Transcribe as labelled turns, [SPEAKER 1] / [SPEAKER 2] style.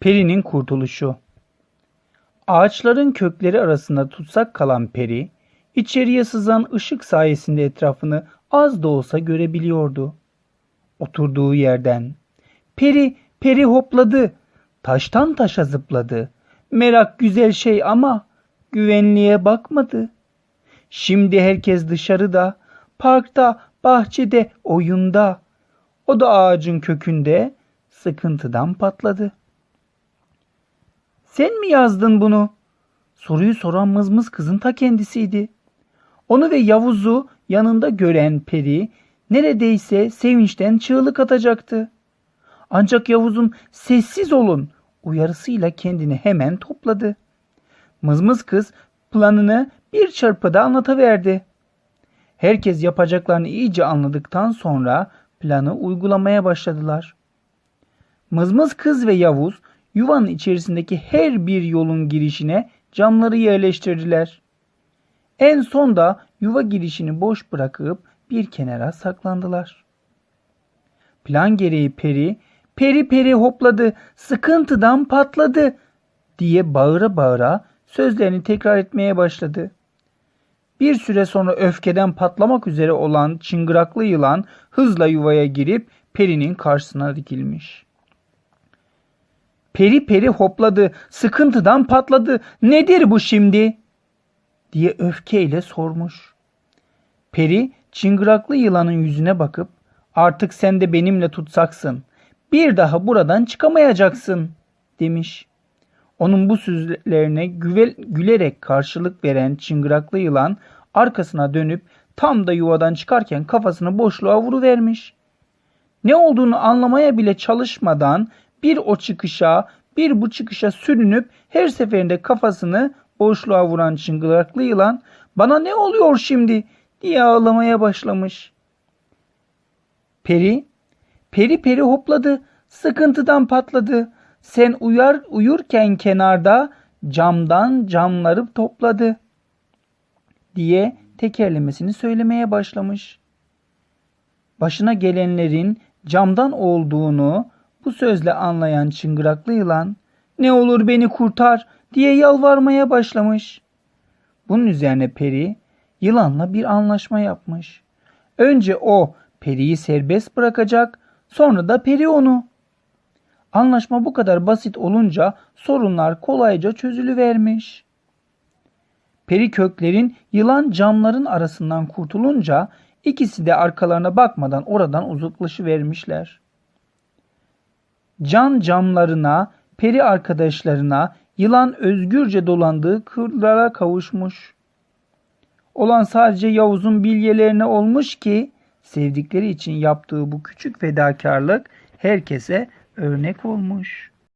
[SPEAKER 1] Peri'nin kurtuluşu. Ağaçların kökleri arasında tutsak kalan Peri, içeriye sızan ışık sayesinde etrafını az da olsa görebiliyordu. Oturduğu yerden. Peri, peri hopladı. Taştan taşa zıpladı. Merak güzel şey ama güvenliğe bakmadı. Şimdi herkes dışarıda, parkta, bahçede, oyunda. O da ağacın kökünde sıkıntıdan patladı. Sen mi yazdın bunu? Soruyu soran mızmız kızın ta kendisiydi. Onu ve Yavuz'u yanında gören peri neredeyse sevinçten çığlık atacaktı. Ancak Yavuz'un sessiz olun uyarısıyla kendini hemen topladı. Mızmız kız planını bir çırpıda anlatıverdi. Herkes yapacaklarını iyice anladıktan sonra planı uygulamaya başladılar. Mızmız kız ve Yavuz yuvanın içerisindeki her bir yolun girişine camları yerleştirdiler. En son da yuva girişini boş bırakıp bir kenara saklandılar. Plan gereği peri, peri peri hopladı, sıkıntıdan patladı diye bağıra bağıra sözlerini tekrar etmeye başladı. Bir süre sonra öfkeden patlamak üzere olan çıngıraklı yılan hızla yuvaya girip perinin karşısına dikilmiş. Peri peri hopladı, sıkıntıdan patladı. Nedir bu şimdi? diye öfkeyle sormuş. Peri çıngıraklı yılanın yüzüne bakıp artık sen de benimle tutsaksın. Bir daha buradan çıkamayacaksın demiş. Onun bu sözlerine güvel, gülerek karşılık veren çıngıraklı yılan arkasına dönüp tam da yuvadan çıkarken kafasını boşluğa vuruvermiş. Ne olduğunu anlamaya bile çalışmadan bir o çıkışa bir bu çıkışa sürünüp her seferinde kafasını boşluğa vuran çıngıraklı yılan bana ne oluyor şimdi diye ağlamaya başlamış. Peri, peri peri hopladı, sıkıntıdan patladı. Sen uyar uyurken kenarda camdan camları topladı diye tekerlemesini söylemeye başlamış. Başına gelenlerin camdan olduğunu bu sözle anlayan çıngıraklı yılan ne olur beni kurtar diye yalvarmaya başlamış. Bunun üzerine peri yılanla bir anlaşma yapmış. Önce o periyi serbest bırakacak sonra da peri onu. Anlaşma bu kadar basit olunca sorunlar kolayca çözülüvermiş. Peri köklerin yılan camların arasından kurtulunca ikisi de arkalarına bakmadan oradan uzaklaşıvermişler. Can camlarına, peri arkadaşlarına, yılan özgürce dolandığı kırlara kavuşmuş. Olan sadece Yavuz'un bilyelerine olmuş ki sevdikleri için yaptığı bu küçük fedakarlık herkese örnek olmuş.